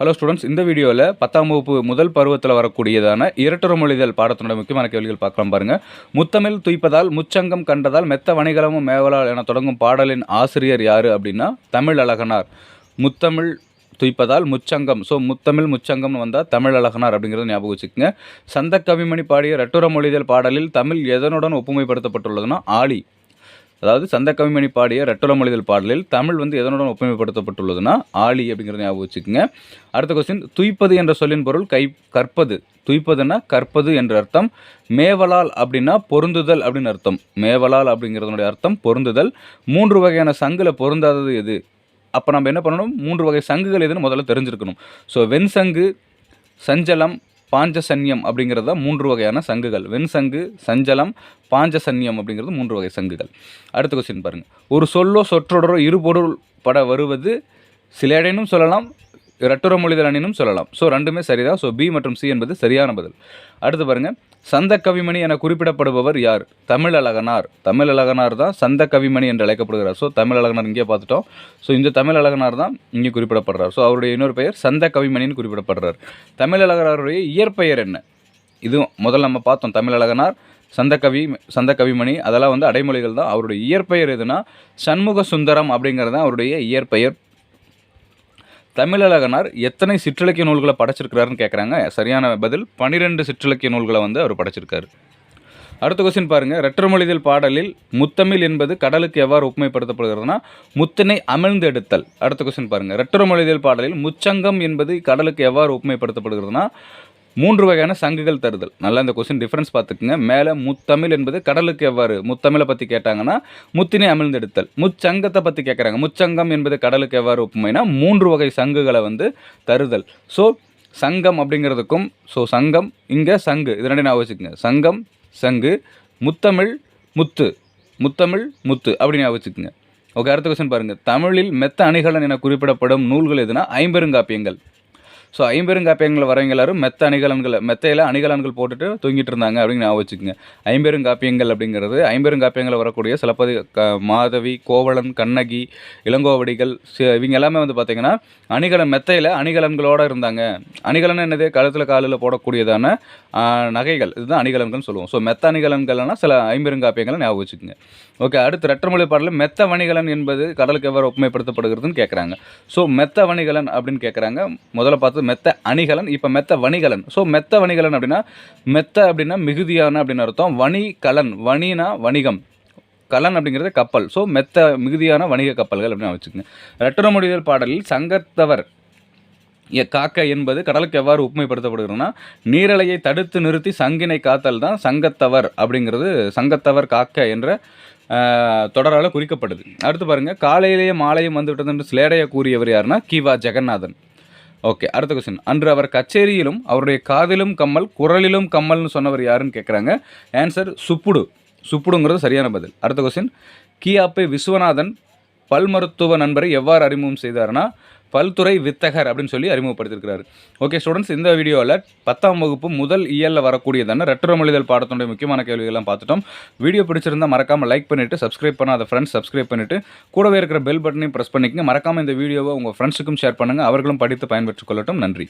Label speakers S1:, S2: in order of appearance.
S1: Hello students இந்த வீடியோவில் பத்தாம் வகுப்பு முதல் பருவத்தில் வரக்கூடியதான இரட்டுற மொழிதல் பாடத்தினுடைய முக்கியமான கேள்விகள் பார்க்கலாம் பாருங்கள் முத்தமிழ் துய்ப்பதால் முச்சங்கம் கண்டதால் மெத்த வணிகலமும் மேவலால் என தொடங்கும் பாடலின் ஆசிரியர் யார் அப்படின்னா தமிழ் அழகனார். முத்தமிழ் துய்ப்பதால் முச்சங்கம். ஸோ முத்தமிழ் முச்சங்கம்னு வந்தால் தமிழ் அழகனார் அப்படிங்கிறத ஞாபகம் வச்சுக்கோங்க. சந்த கவிமணி பாடிய ரெட்டுர மொழிதல் பாடலில் தமிழ் எதனுடன் ஒப்புமைப்படுத்தப்பட்டுள்ளதுன்னா ஆலி. அதாவது சந்த கவிமணி பாடிய ரெட்டுர மொழிதல் பாடலில் தமிழ் வந்து எதனுடன் ஒப்புமைப்படுத்தப்பட்டுள்ளதுன்னா ஆளி அப்படிங்கிறத ஞாபகம் வச்சுக்கோங்க. அடுத்த கொஸ்டின் துய்ப்பது என்ற சொல்லின் பொருள் கை கற்பது. துய்ப்பதுன்னா கற்பது என்ற அர்த்தம். மேவலால் அப்படின்னா பொருந்துதல் அப்படின்னு அர்த்தம். மேவலால் அப்படிங்கிறதுனுடைய அர்த்தம் பொருந்துதல். மூன்று வகையான சங்குல பொருந்தாதது எது? அப்போ நம்ம என்ன பண்ணணும்? மூன்று வகை சங்குகள் எதுன்னு முதல்ல தெரிஞ்சிருக்கணும். ஸோ வெண்சங்கு சஞ்சலம் பாஞ்சசன்யம் அப்படிங்கிறது தான் மூன்று வகையான சங்குகள். வெண்சங்கு சஞ்சலம் பாஞ்சசன்யம் அப்படிங்கிறது மூன்று வகை சங்குகள். அடுத்த கொஸ்டின் பாருங்கள் ஒரு சொல்லோ சொற்றொடரோ இருபொருள் பட வருவது சிலேடனும் சொல்லலாம் இரட்டுற மொழிதல் அணினும் சொல்லலாம். ஸோ ரெண்டுமே சரிதான். ஸோ பி மற்றும் சி என்பது சரியான பதில். அடுத்து பாருங்கள் சந்த கவிமணி என குறிப்பிடப்படுபவர் யார்? தமிழழகனார். தமிழழகனார் தான் சந்த கவிமணி என்று அழைக்கப்படுகிறார். ஸோ தமிழழகனார் இங்கே பார்த்துட்டோம். ஸோ இந்த தமிழழகனார் தான் இங்கே குறிப்பிடப்படுறார். ஸோ அவருடைய இன்னொரு பெயர் சந்த கவிமணின்னு குறிப்பிடப்படுறார். தமிழழகனாருடைய இயற்பெயர் என்ன? இதுவும் முதல்ல நம்ம பார்த்தோம். தமிழழகனார் சந்தக்கவி சந்தக்கவிமணி சந்த கவிமணி அதெல்லாம் வந்து அடைமொழிகள் தான். அவருடைய இயற்பெயர் எதுனா சண்முக சுந்தரம் அப்படிங்கிறது தான் அவருடைய இயற்பெயர். தமிழழகனார் எத்தனை சிற்றிலக்கிய நூல்களை படைச்சிருக்கிறாருன்னு கேட்குறாங்க சரியான பதில். பன்னிரெண்டு சிற்றிலக்கிய நூல்களை வந்து அவர் படைச்சிருக்காரு. அடுத்த கொஸ்டின் பாருங்கள் ரெற்றமொழிதல் பாடலில் முத்தமிழ் என்பது கடலுக்கு எவ்வாறு உப்புமைப்படுத்தப்படுகிறதுனா முத்தினை அமிழ்ந்து எடுத்தல் அடுத்த கொஸ்டின் பாருங்கள் ரெற்றமொழிதல் பாடலில் முச்சங்கம் என்பது கடலுக்கு எவ்வாறு உப்புமைப்படுத்தப்படுகிறதுனா மூன்று வகையான சங்குகள் தருதல். நல்லா இந்த கொஸ்டின் டிஃப்ரென்ஸ் பார்த்துக்குங்க. மேலே முத்தமிழ் என்பது கடலுக்கு எவ்வாறு? முத்தமிழை பற்றி கேட்டாங்கன்னா முத்தினை அமிழ்ந்தெடுத்தல். முச்சங்கத்தை பற்றி கேட்குறாங்க முச்சங்கம் என்பது கடலுக்கு எவ்வாறு ஒப்புமைனா மூன்று வகை சங்குகளை வந்து தருதல். ஸோ சங்கம் அப்படிங்கிறதுக்கும் ஸோ சங்கம் இங்கே சங்கு. இது ரெண்டு நான் வச்சுக்கோங்க. சங்கம் சங்கு முத்தமிழ் முத்து. முத்தமிழ் முத்து அப்படின்னு ஞாபகம் வச்சுக்கோங்க. ஓகே அடுத்த கொஸ்டின் பாருங்கள் தமிழில் மெத்த அணிகலன் என குறிப்பிடப்படும் நூல்கள் எதுனா? ஐம்பெருங்காப்பியங்கள். ஸோ ஐம்பெருங்காப்பியங்கள் வரவங்க எல்லாரும் மெத்த அணிகலன்கள் மெத்தையில் அணிகலன்கள் போட்டுட்டு தூங்கிட்டு இருந்தாங்க அப்படின்னு ஞாபகம் வச்சுக்கோங்க. ஐம்பெருங்காப்பியங்கள் அப்படிங்கிறது ஐம்பெருங்காப்பியங்களில் வரக்கூடிய சிலப்பதி க மாதவி கோவலன் கண்ணகி இளங்கோவடிகள் இவங்க எல்லாமே வந்து பார்த்திங்கன்னா அணிகலன் மெத்தையில் அணிகலன்களோடு இருந்தாங்க. அணிகலன் என்னது? கழுத்தில் காலில் போடக்கூடியதான நகைகள். இதுதான் அணிகலன்கள்னு சொல்லுவோம். ஸோ மெத்த அணிகலன்கள்னா சில ஐம்பெருங்காப்பியங்களை ஞாபகம் வச்சுக்கோங்க. ஓகே அடுத்து ரெட்டமொழி பாடலில் மெத்த வணிகலன் என்பது கடலுக்கு எவ்வாறு ஒப்புமைப்படுத்தப்படுகிறதுன்னு கேட்குறாங்க ஸோ மெத்த வணிகலன் அப்படின்னு கேட்குறாங்க முதல்ல பார்த்து மெத்த அணிகலன் இப்போ மெத்த வணிகலன். ஸோ மெத்த வணிகலன் அப்படின்னா மெத்த அப்படின்னா மிகுதியான அப்படின்னு அர்த்தம். வணிகலன் வணினா வணிகம். கலன் அப்படிங்கிறது கப்பல். ஸோ மெத்த மிகுதியான வணிக கப்பல்கள் அப்படின்னு வச்சுக்கோங்க. ரெட்டரமொழிதல் பாடலில் சங்கத்தவர் எ- காக்க என்பது கடலுக்கு எவ்வாறு உப்புமைப்படுத்தப்படுகிறதுனா நீரலையை தடுத்து நிறுத்தி சங்கினை காத்தல் தான் சங்கத்தவர் அப்படிங்கிறது சங்கத்தவர் காக்க என்ற தொடரால் குறிக்கப்படுது. அடுத்து பாருங்கள் காலையிலேயே மாலையும் வந்துவிட்டது என்று சிலேடைய கூறியவர் யாருன்னா கிவா ஜெகநாதன். ஓகே அடுத்த கொஸ்டின் அன்று அவர் கச்சேரியிலும் அவருடைய காதிலும் கம்மல் குரலிலும் கம்மல்னு சொன்னவர் யாருன்னு கேட்குறாங்க ஆன்சர் சுப்புடு. சுப்புடுங்கிறது சரியான பதில். அடுத்த கொஸ்டின் கியாப்பை விஸ்வநாதன் பல் மருத்துவ நண்பரை எவ்வாறு அறிமுகம் செய்தார்னா பல்துறை வித்தகர் அப்படின்னு சொல்லி அறிமுகப்படுத்தியிருக்கிறார். ஓகே ஸ்டூடெண்ட்ஸ் இந்த வீடியோவில் பத்தாம் வகுப்பு முதல் இயலில் வரக்கூடியதான ரெட்டரமொழிதல் பாடத்தினுடைய முக்கியமான கேள்விகள்லாம் பார்த்துட்டோம். வீடியோ பிடிச்சிருந்தா மறக்காமல் லைக் பண்ணிவிட்டு சப்ஸ்கிரைப் பண்ணாத ஃப்ரெண்ட்ஸ் சப்ஸ்கிரைப் பண்ணிவிட்டு கூடவே இருக்கிற பெல் பட்டனையும் ப்ரெஸ் பண்ணிக்கங்க. மறக்காமல் இந்த வீடியோவை உங்கள் ஃப்ரெண்ட்ஸுக்கும் ஷேர் பண்ணுங்கள் அவர்களும் படித்து பயன்பெற்றுக் கொள்ளட்டும். நன்றி.